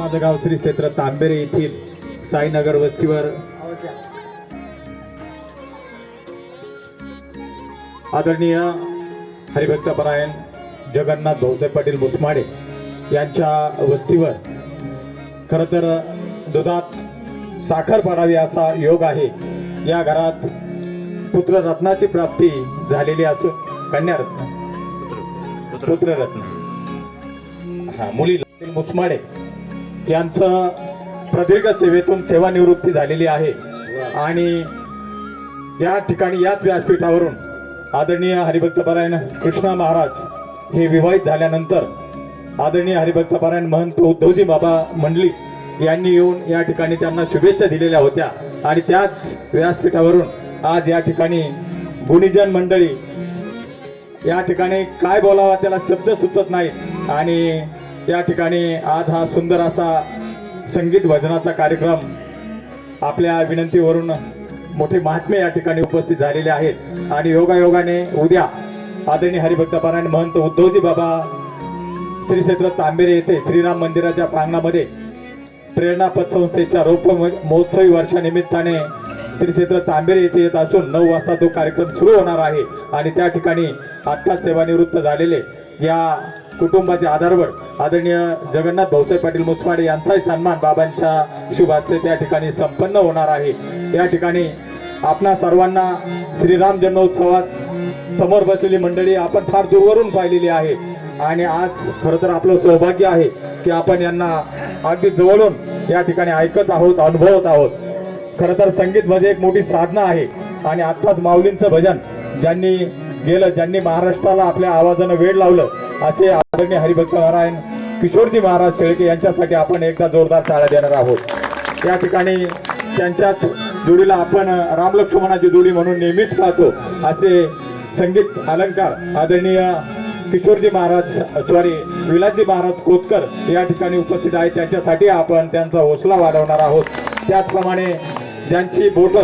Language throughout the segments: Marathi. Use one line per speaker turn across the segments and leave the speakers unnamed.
माझं गाव श्री क्षेत्र तांबेरे येथील साईनगर वस्तीवर. आदरणीय हरिभक्त परायण जगन्नाथ भाऊसाहेब पाटील मुसमाडे यांच्या वस्तीवर खर तर दुधात साखर पाडावी असा योग आहे. या घरात पुत्ररत्नाची प्राप्ती झालेली असून कन्यारत्न. पुत्ररत्न. हा मुली मुसमाडे. यांचं प्रदीर्घ सेवेतून सेवानिवृत्ती झालेली आहे. आणि या ठिकाणी याच व्यासपीठावरून आदरणीय हरिभक्त पारायण कृष्णा महाराज हे विवाहित झाल्यानंतर आदरणीय हरिभक्तपरायण महंत उद्धवजी बाबा मंडली यांनी येऊन या ठिकाणी त्यांना शुभेच्छा दिलेल्या होत्या. आणि त्याच व्यासपीठावरून आज या ठिकाणी गुणीजन मंडळी या ठिकाणी काय बोलावा त्याला शब्द सुचत नाहीत. आणि या ठिकाणी आज हा सुंदर असा संगीत भजनाचा कार्यक्रम आपल्या विनंतीवरून मोठे महात्मे या ठिकाणी उपस्थित झालेले आहेत. आणि योगायोगाने उद्या आदरणीय हरिभक्त पारायण महंत उद्धवजी बाबा श्री क्षेत्र तांबेरे येथे श्रीराम मंदिराच्या प्रांगणामध्ये प्रेरणा पतसंस्थेच्या रोप महोत्सवी वर्षानिमित्ताने श्री क्षेत्र तांबेरे येथे येत असून नऊ वाजता तो कार्यक्रम सुरू होणार आहे. आणि त्या ठिकाणी आत्ताच सेवानिवृत्त झालेले या कुटुंबाचे आधारवर आदरणीय जगन्नाथ भाऊसाहेब पाटील मुसमाडे यांचाही सन्मान बाबांच्या शुभ हस्ते त्या ठिकाणी संपन्न होणार आहे. या ठिकाणी आपणा सर्वांना श्रीराम जन्मोत्सवात समोर बसलेली मंडळी आपण फार दूरवरून पाहिलेली आहे. आणि आज खरं तर आपलं सौभाग्य आहे की आपण यांना अगदी जवळून या ठिकाणी ऐकत आहोत अनुभवत आहोत. खरं तर संगीत म्हणजे एक मोठी साधना आहे. आणि आत्ताच माऊलींचं भजन ज्यांनी गेलं ज्यांनी महाराष्ट्राला आपल्या आवाजानं वेळ लावलं असे आदरणीय हरिभक्त नारायण किशोरजी महाराज शेळके यांच्यासाठी आपण एकदा जोरदार टाळ्या देणार आहोत. या ठिकाणी त्यांच्याच जोडीला आपण रामलक्ष्मणाची जोडी म्हणून नेहमीच पाहतो. असे संगीत अलंकार आदरणीय किशोरजी महाराज सॉरी विलासजी महाराज कोतकर या ठिकाणी उपस्थित आहेत. त्यांच्यासाठी आपण त्यांचा हौसला वाढवणार आहोत. त्याचप्रमाणे ज्यांची बोट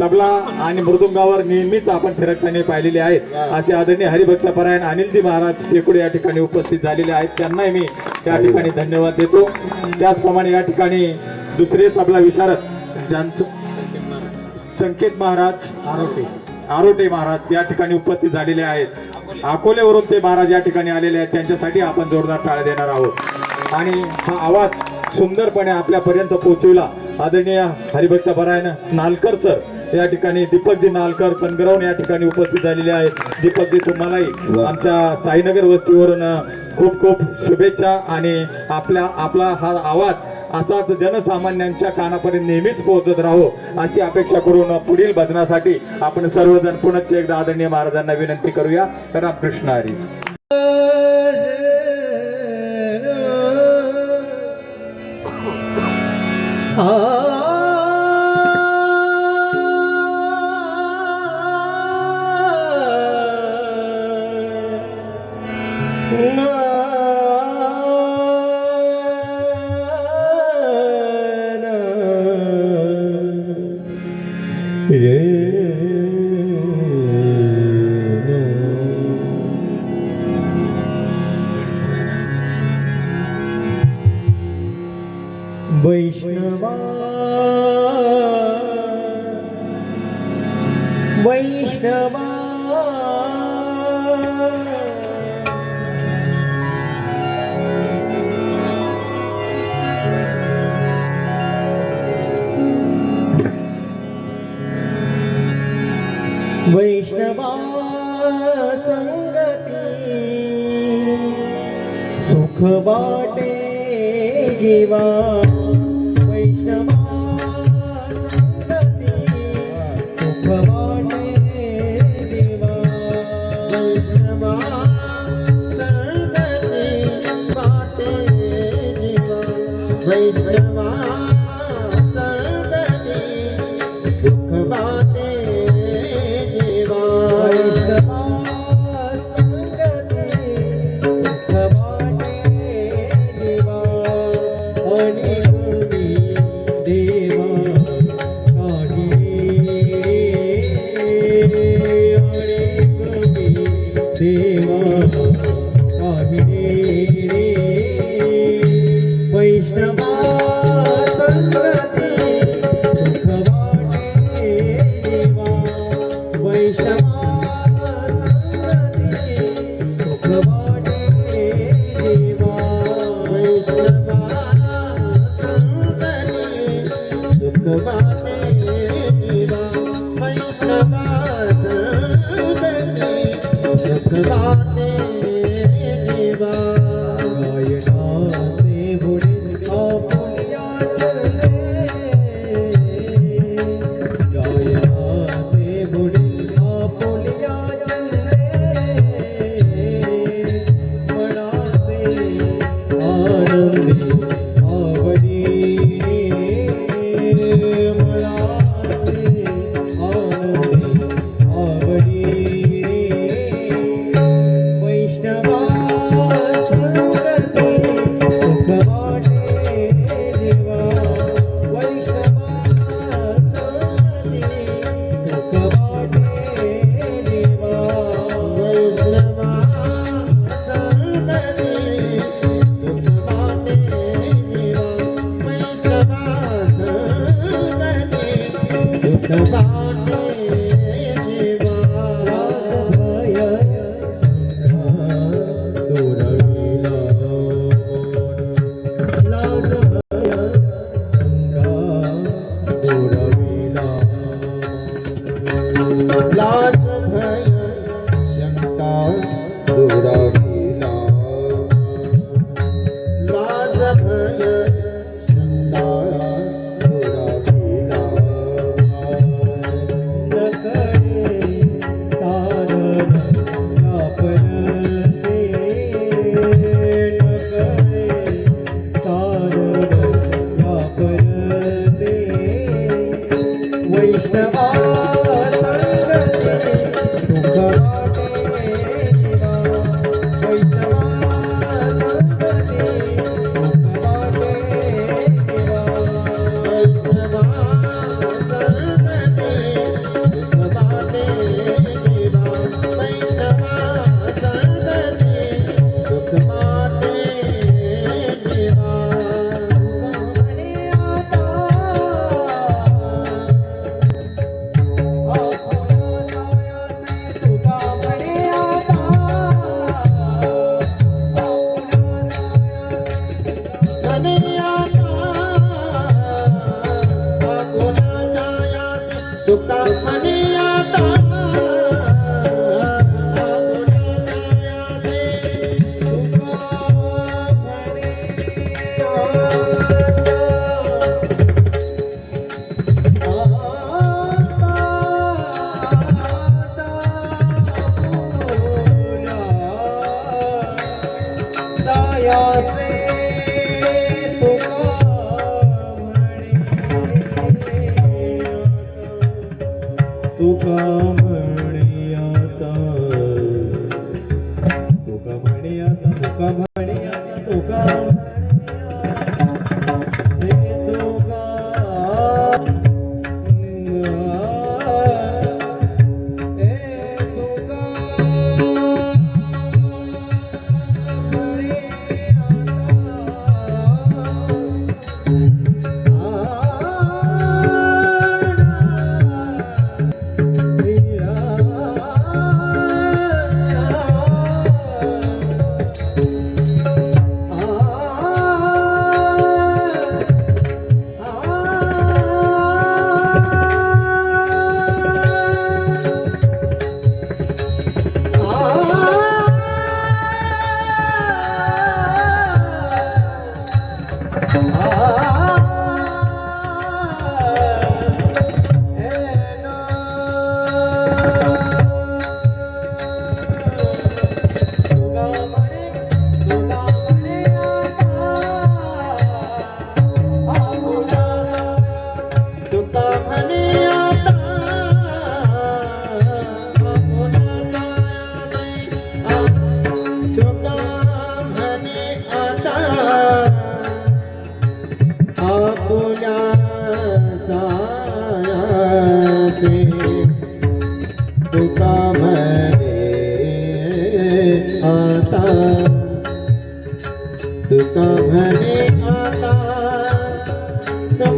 तबला आणि मृदुंगावर नेहमीच आपण फिरकताना पाहिलेली आहेत. असे आदरणीय हरिभक्त परायण अनिलजी महाराज टेकडे या ठिकाणी उपस्थित झालेले आहेत. त्यांनाही मी त्या ठिकाणी धन्यवाद देतो. त्याचप्रमाणे या ठिकाणी दुसरे तबला विशारद ज्यांचं संकेत महाराज आरोटे आरोटे महाराज या ठिकाणी उपस्थित झालेले आहेत. अकोल्यावरून ते महाराज या ठिकाणी आलेले आहेत. त्यांच्यासाठी आपण जोरदार टाळ्या देणार आहोत. आणि हा आवाज सुंदरपणे आपल्यापर्यंत पोहोचविला. आदरणीय हरिभक्त परायण नालकर सर या ठिकाणी दीपकजी नालकर कनगरवून या ठिकाणी उपस्थित झालेले आहेत. दीपकजी तुम्हालाही आमच्या साईनगर वस्तीवरून खूप खूप शुभेच्छा आणि आपल्या आपला हा आवाज असाच जनसामान्यांच्या कानापर्यंत नेहमीच पोहोचत राहो अशी अपेक्षा करून पुढील भजनासाठी आपण सर्वजण पुनश्च एकदा आदरणीय महाराजांना विनंती करूया. रामकृष्ण हरी.
No. Mr.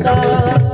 ಮಾತಾ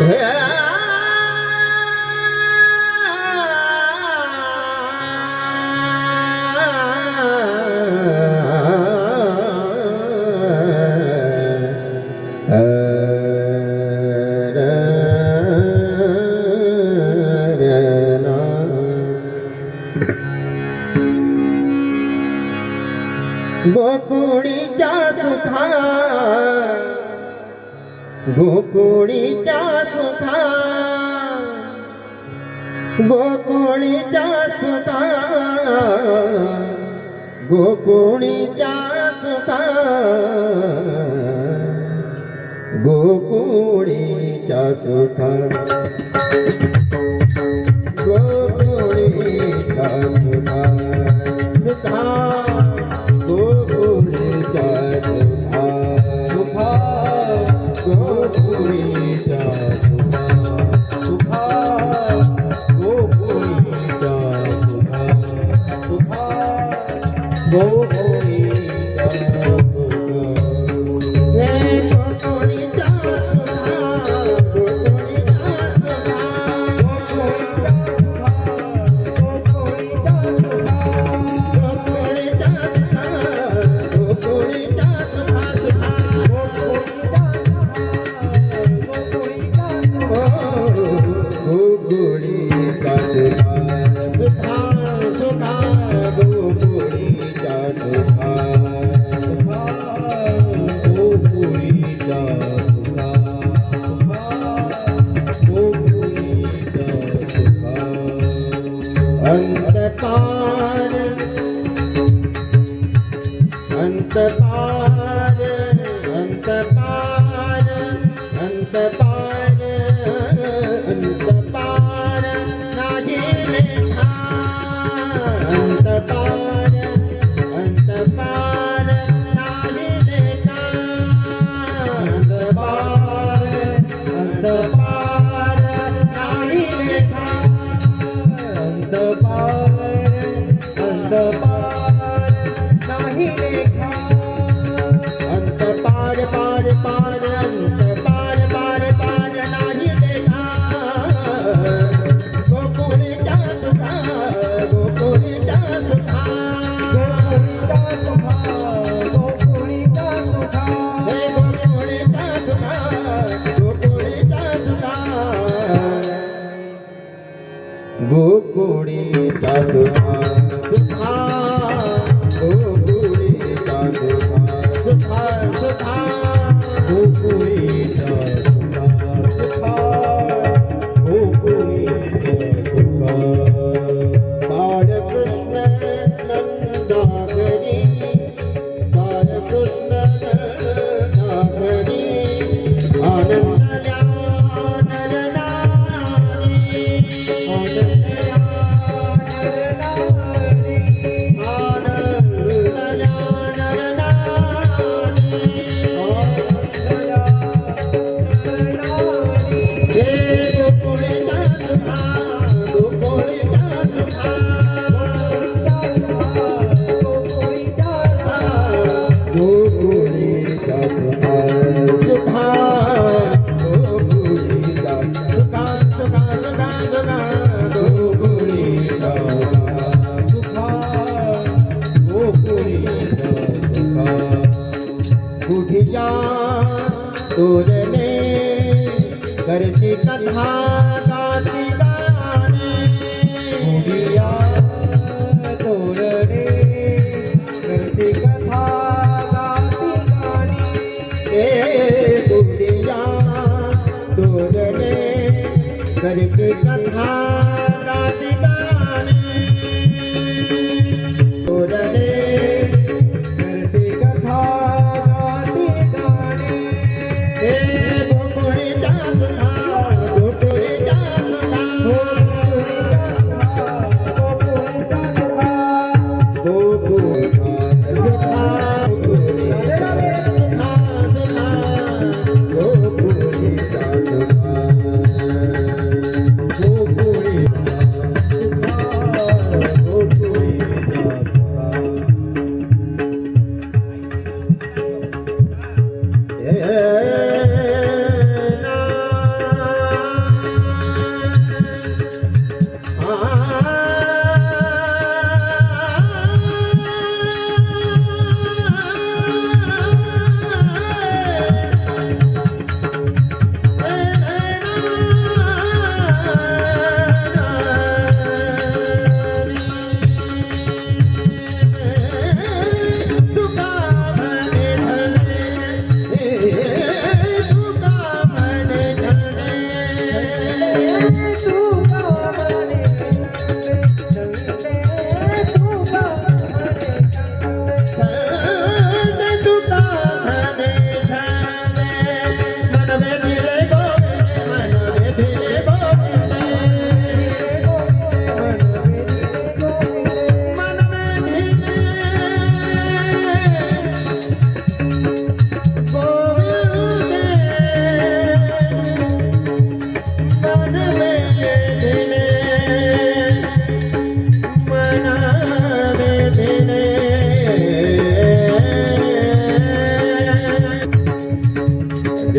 Yeah. हे
Amen.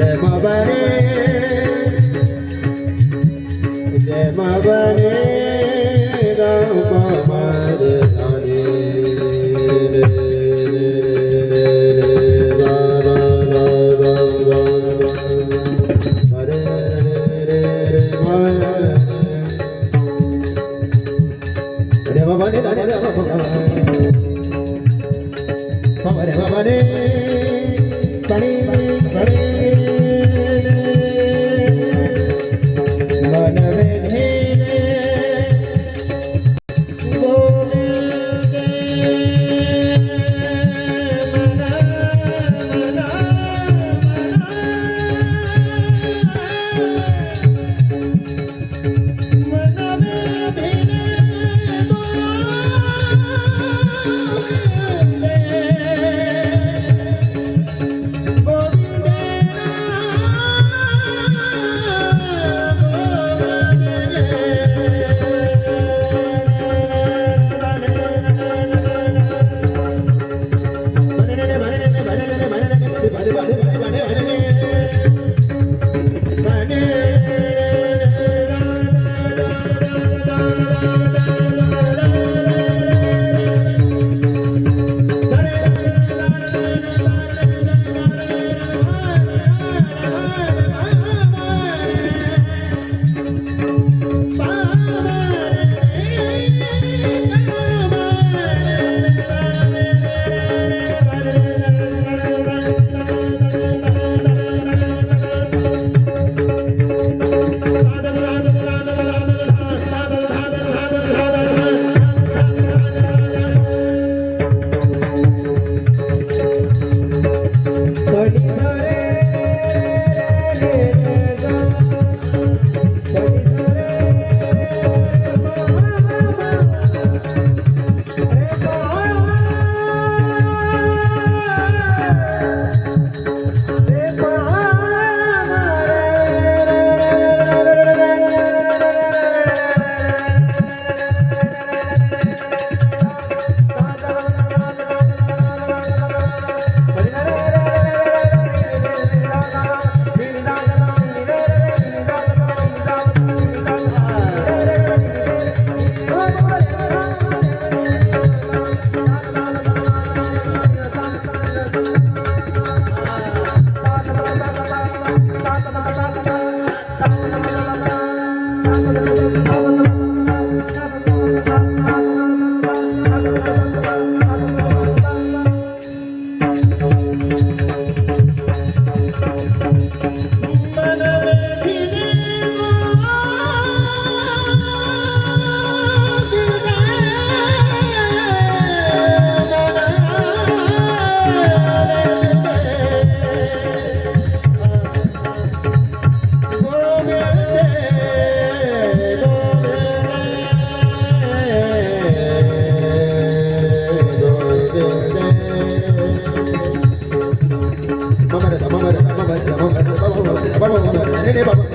जय बाबा रे हे